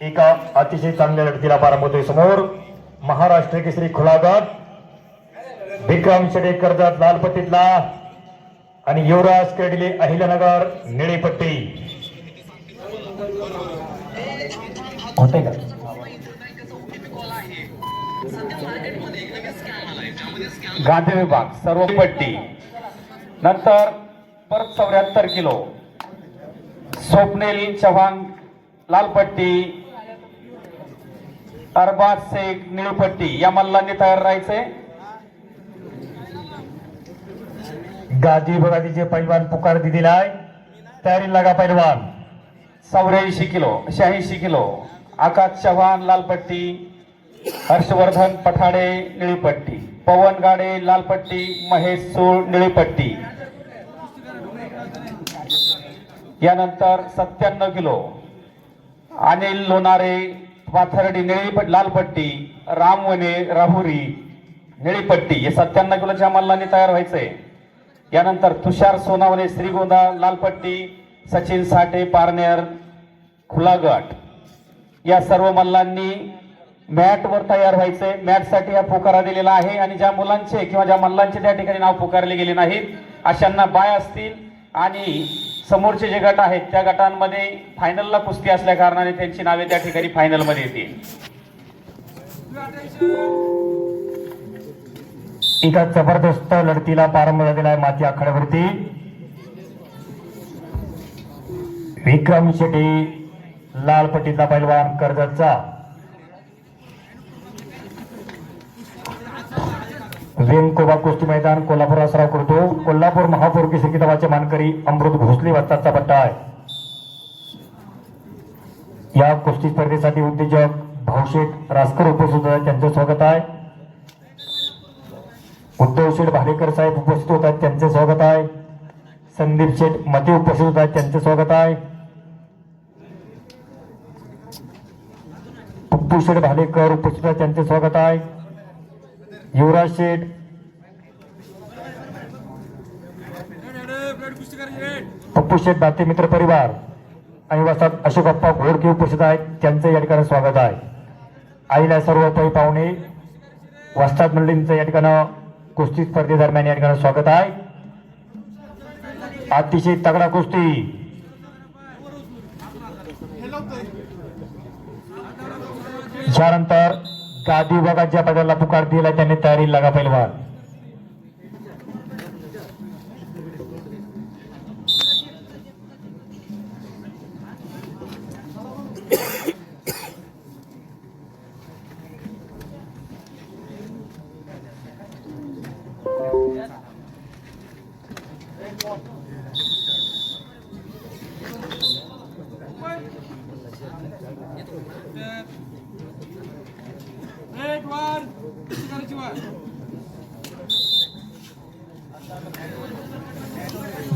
एका अतिशय चांगल्या लढतीला प्रारंभ होतोय समोर. महाराष्ट्र केसरी खुलागत. विक्रम शेडे कर्जत लालपट्टीतला. आणि युवराज केडले अहिल्यानगर निळेपट्टी. होते का? गांधी विभाग सर्व पट्टी नंतर परत चौऱ्याहत्तर किलो. स्वप्नील चव्हाण लालपट्टी. अरबाज शेख निळपट्टी या मल्लांनी तयार राहायचे. गादी विभागाचे पैलवान पुकार दिलेला आहे तयारी लागा पैलवान. चौऱ्याऐंशी किलो शहाऐंशी किलो. आकाश चव्हाण लालपट्टी. हर्षवर्धन पठाडे निळीपट्टी. पवन गाडे लालपट्टी. महेश सूळ निळीपट्टी. यानंतर सत्त्याण्णव किलो. अनिल लोणारे पाथर्डी निळी लालपट्टी रामवने राहुरी निळीपट्टी हे सत्त्याण्णव किलोच्या मल्लांनी तयार व्हायचंय. यानंतर तुषार सोनावणे श्रीगोंदा लालपट्टी सचिन साठे पारनेर खुलागट. या सर्व मल्लांनी मॅटवर तयार व्हायचंय. मॅटसाठी हा पुकारा दिलेला आहे आणि ज्या मुलांचे किंवा ज्या मल्लांचे त्या ठिकाणी नाव पुकारले गेले नाहीत अशांना बाय असतील आणि समोरचे जे गट आहेत त्या गटांमध्ये फायनलला कुस्ती असल्या कारणाने त्यांची नावे त्या ठिकाणी फायनलमध्ये येतील. एका जबरदस्त लढतीला प्रारंभ झालेला आहे माती आखाड्यावरती. विक्रम शेट्टी लाल पट्टीतला पैलवान कर्जतचा. वेंकोबा कुस्ती मैदान कोल्हापूर सराव करतो. कोल्हापूर महापौर की किताबाचे मानकरी अमृत भोसले वाजताचा पट्टा आहे. या कुस्ती स्पर्धेसाठी उद्योजक भाऊशेठ रासकर उपस्थित आहे त्यांचं स्वागत आहे. उद्धव शेठ भालेकर साहेब उपस्थित होत आहेत त्यांचे स्वागत आहे. संदीप शेठ मते उपस्थित होत आहेत त्यांचे स्वागत आहे. पप्पू शेठ भालेकर उपस्थित आहेत त्यांचे स्वागत आहे. युवराज शेठ. पप्पू शेठ दाते मित्र परिवार. आणि वसात अशोक अप्पा घोडके उपस्थित आहेत. त्यांचं या ठिकाणी स्वागत आहे. आईला सर्व पै पाहुणे. वस्ताद मंडळींचं या ठिकाणं कुस्ती स्पर्धेदरम्यान या ठिकाणी स्वागत आहे. अतिशय तगडा कुस्ती. यानंतर गादी विभागात ज्या पदाला पुकार दिला त्यांनी तयारी लागा पैलवान.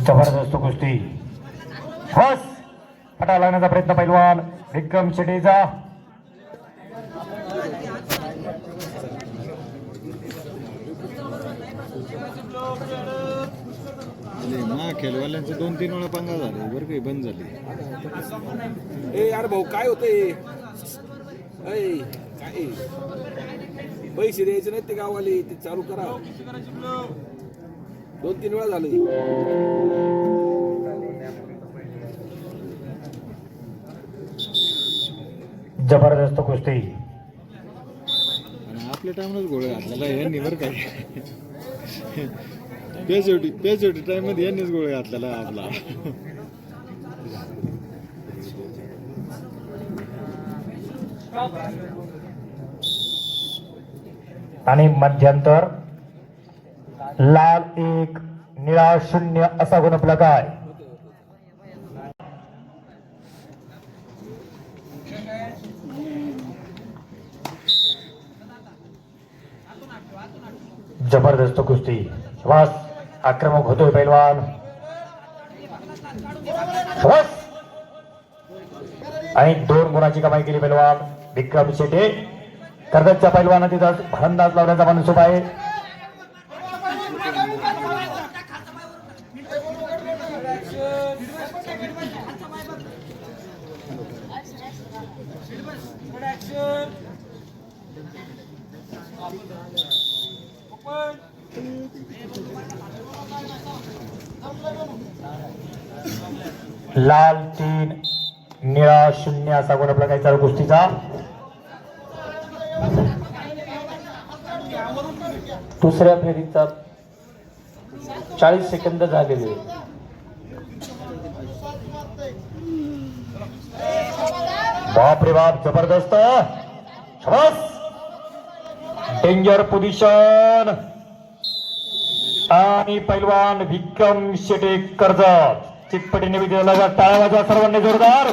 जबरदस्त कुस्ती. बस फटा लागण्याचा प्रयत्न पैलवान विक्रम शेटेचा. ना खेळवाल्यांचे दोन तीन वेळा पंगा झाले बरं काही बंद झाली. ए यार भाऊ काय होतंय? काय पैसे द्यायचे नाहीत ते गावाले ते चालू करा. दोन तीन वेळा झाले. जबरदस्त कुस्ती. आणि आपल्या टाइमलाच गोळे घातलेला यांनी बरं काय पेसोटी पेसोटी टाइममध्ये यांनीच गोळे घातलेला आपला. आणि मध्यंतर लाल एक निळा शून्य असा गुणफलक आहे. जबरदस्त कुस्ती. श्वास आक्रमक होतोय पैलवान. आणि दोन गुणाची कमाई केली पैलवान. विक्रम शेटे कर्जतच्या पैलवाना तिथं फलंदाज लावण्याचा मनसूब आहे. लाल तीन निळा शून्य असा गुण आपला काही चालू गोष्टीचा दुसऱ्या फेरीचा चाळीस सेकंद झालेले. बाप रे बाप जबरदस्त. डेंजर पोझिशन आणि पैलवान विक्रम शेटे कर्जत. चितपटीने विजयाला टाळ्या वाजवा सर्वांनी जोरदार.